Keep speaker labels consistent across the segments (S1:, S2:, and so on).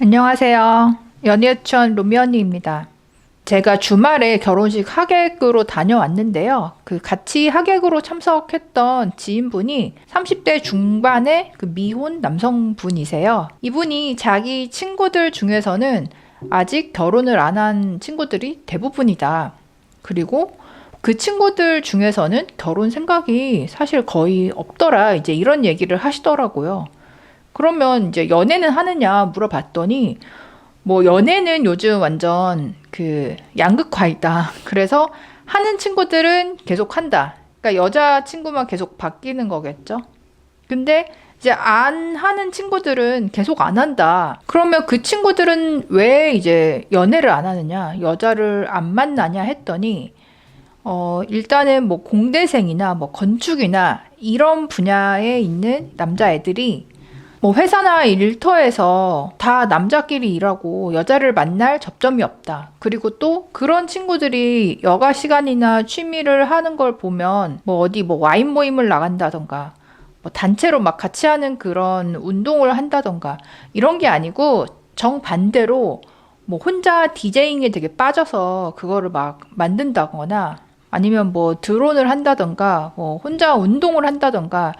S1: 안녕하세요. 연예천 로미언니입니다. 제가 주말에 결혼식 하객으로 다녀왔는데요. 그 같이 하객으로 참석했던 지인분이 30대 중반의 그 미혼 남성분이세요. 이분이 자기 친구들 중에서는 아직 결혼을 안 한 친구들이 대부분이다. 그리고 그 친구들 중에서는 결혼 생각이 사실 거의 없더라. 이제 이런 얘기를 하시더라고요. 그러면 이제 연애는 하느냐 물어봤더니 뭐 연애는 요즘 완전 그 양극화이다. 그래서 하는 친구들은 계속 한다. 그러니까 여자 친구만 계속 바뀌는 거겠죠. 근데 이제 안 하는 친구들은 계속 안 한다. 그러면 그 친구들은 왜 이제 연애를 안 하느냐, 여자를 안 만나냐 했더니 어, 일단은 뭐 공대생이나 뭐 건축이나 이런 분야에 있는 남자애들이 뭐 회사나 일터에서 다 남자끼리 일하고 여자를 만날 접점이 없다. 그리고 또 그런 친구들이 여가 시간이나 취미를 하는 걸 보면 뭐 어디 뭐 와인 모임을 나간다던가 뭐 단체로 막 같이 하는 그런 운동을 한다던가 이런 게 아니고 정반대로 뭐 혼자 디제잉에 되게 빠져서 그거를 막 만든다거나 아니면 뭐 드론을 한다던가 뭐 혼자 운동을 한다던가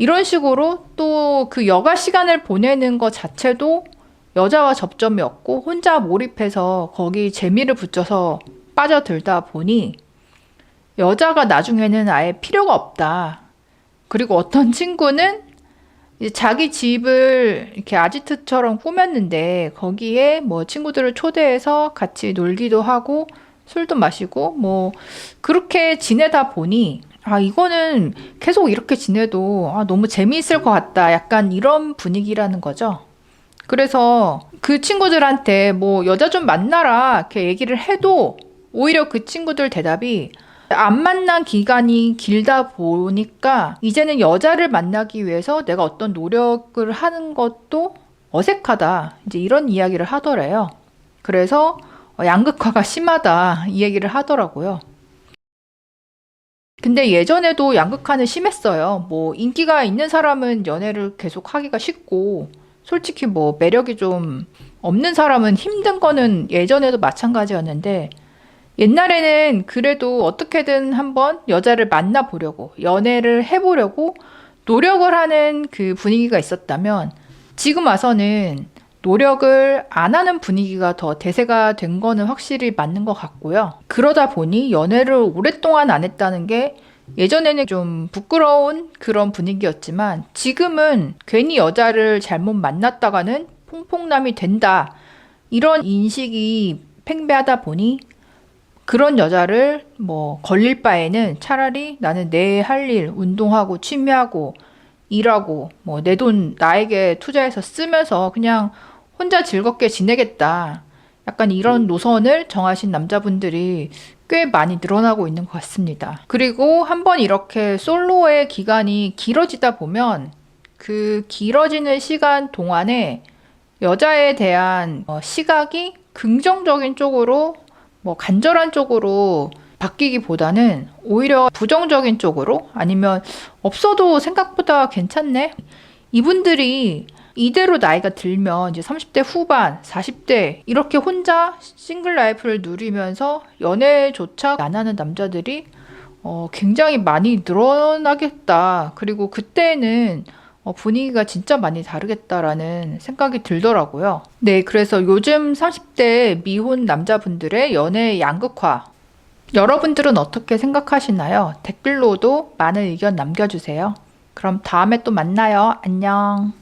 S1: 이런 식으로 또 그 여가 시간을 보내는 것 자체도 여자와 접점이 없고 혼자 몰입해서 거기 재미를 붙여서 빠져들다 보니 여자가 나중에는 아예 필요가 없다. 그리고 어떤 친구는 자기 집을 이렇게 아지트처럼 꾸몄는데 거기에 뭐 친구들을 초대해서 같이 놀기도 하고 술도 마시고 뭐 그렇게 지내다 보니 아 이거는 계속 이렇게 지내도 아, 너무 재미있을 것 같다. 약간 이런 분위기라는 거죠. 그래서 그 친구들한테 뭐 여자 좀 만나라 이렇게 얘기를 해도 오히려 그 친구들 대답이 안 만난 기간이 길다 보니까 이제는 여자를 만나기 위해서 내가 어떤 노력을 하는 것도 어색하다. 이제 이런 이야기를 하더래요. 그래서 어, 양극화가 심하다. 이 얘기를 하더라고요. 근데 예전에도 양극화는 심했어요. 뭐 인기가 있는 사람은 연애를 계속 하기가 쉽고 솔직히 뭐 매력이 좀 없는 사람은 힘든 거는 예전에도 마찬가지였는데 옛날에는 그래도 어떻게든 한번 여자를 만나보려고, 연애를 해보려고 노력을 하는 그 분위기가 있었다면 지금 와서는 노력을 안 하는 분위기가 더 대세가 된 거는 확실히 맞는 것 같고요. 그러다 보니 연애를 오랫동안 안 했다는 게 예전에는 좀 부끄러운 그런 분위기였지만 지금은 괜히 여자를 잘못 만났다가는 퐁퐁남이 된다. 이런 인식이 팽배하다 보니 그런 여자를 뭐 걸릴 바에는 차라리 나는 내 할 일, 운동하고 취미하고 일하고 뭐 내 돈 나에게 투자해서 쓰면서 그냥 혼자 즐겁게 지내겠다. 약간 이런 노선을 정하신 남자분들이 꽤 많이 늘어나고 있는 것 같습니다. 그리고 한번 이렇게 솔로의 기간이 길어지다 보면 그 길어지는 시간 동안에 여자에 대한 어, 시각이 긍정적인 쪽으로 뭐 간절한 쪽으로 바뀌기보다는 오히려 부정적인 쪽으로 아니면 없어도 생각보다 괜찮네. 이분들이 이대로 나이가 들면 이제 30대 후반, 40대 이렇게 혼자 싱글 라이프를 누리면서 연애조차 안 하는 남자들이 어, 굉장히 많이 늘어나겠다. 그리고 그때는 어, 분위기가 진짜 많이 다르겠다라는 생각이 들더라고요. 네, 그래서 요즘 30대 미혼 남자분들의 연애 양극화. 여러분들은 어떻게 생각하시나요? 댓글로도 많은 의견 남겨주세요. 그럼 다음에 또 만나요. 안녕.